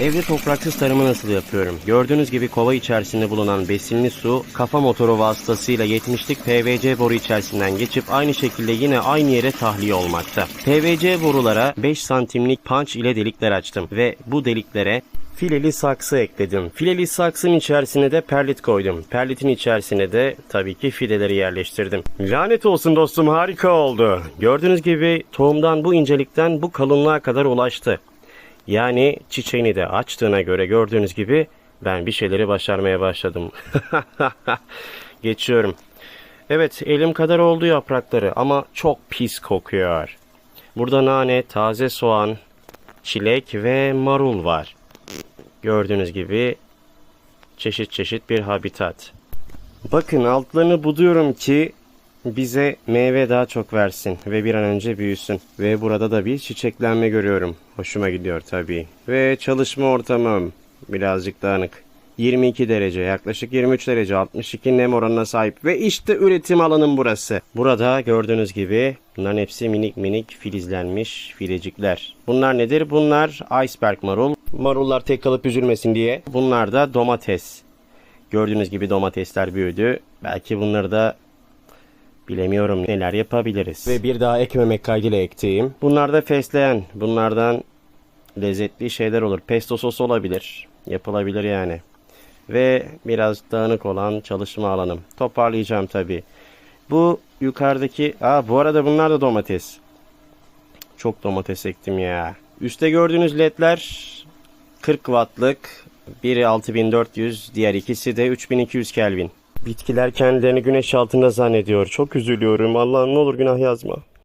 Evde topraksız tarımı nasıl yapıyorum? Gördüğünüz gibi kova içerisinde bulunan besinli su kafa motoru vasıtasıyla 70'lik PVC boru içerisinden geçip aynı şekilde yine aynı yere tahliye olmakta. PVC borulara 5 santimlik punch ile delikler açtım ve bu deliklere fileli saksı ekledim. Fileli saksının içerisine de perlit koydum. Perlitin içerisine de tabii ki fideleri yerleştirdim. Lanet olsun dostum harika oldu. Gördüğünüz gibi tohumdan bu incelikten bu kalınlığa kadar ulaştı. Yani çiçeğini de açtığına göre gördüğünüz gibi ben bir şeyleri başarmaya başladım. Geçiyorum. Evet elim kadar oldu yaprakları ama çok pis kokuyor. Burada nane, taze soğan, çilek ve marul var. Gördüğünüz gibi çeşit çeşit bir habitat. Bakın altlarını buduyorum ki bize meyve daha çok versin ve bir an önce büyüsün. Ve burada da bir çiçeklenme görüyorum. Hoşuma gidiyor tabii. Ve çalışma ortamım birazcık dağınık. 22 derece, yaklaşık 23 derece, 62 nem oranına sahip ve işte üretim alanım burası. Burada gördüğünüz gibi bunların hepsi minik minik filizlenmiş filecikler. Bunlar nedir? Bunlar iceberg marul. Marullar tek kalıp üzülmesin diye. Bunlar da domates. Gördüğünüz gibi domatesler büyüdü. Belki bunları da bilemiyorum neler yapabiliriz. Ve bir daha ekmemek kaydıyla ektiğim. Bunlar da fesleğen. Bunlardan lezzetli şeyler olur. Pesto sos olabilir. Yapılabilir yani. Ve biraz dağınık olan çalışma alanım. Toparlayacağım tabii. Bu yukarıdaki... Aa bu arada bunlar da domates. Çok domates ektim ya. Üste gördüğünüz ledler 40 wattlık. Biri 6400, diğer ikisi de 3200 Kelvin. Bitkiler kendilerini güneş altında zannediyor. Çok üzülüyorum. Allah'ım ne olur günah yazma.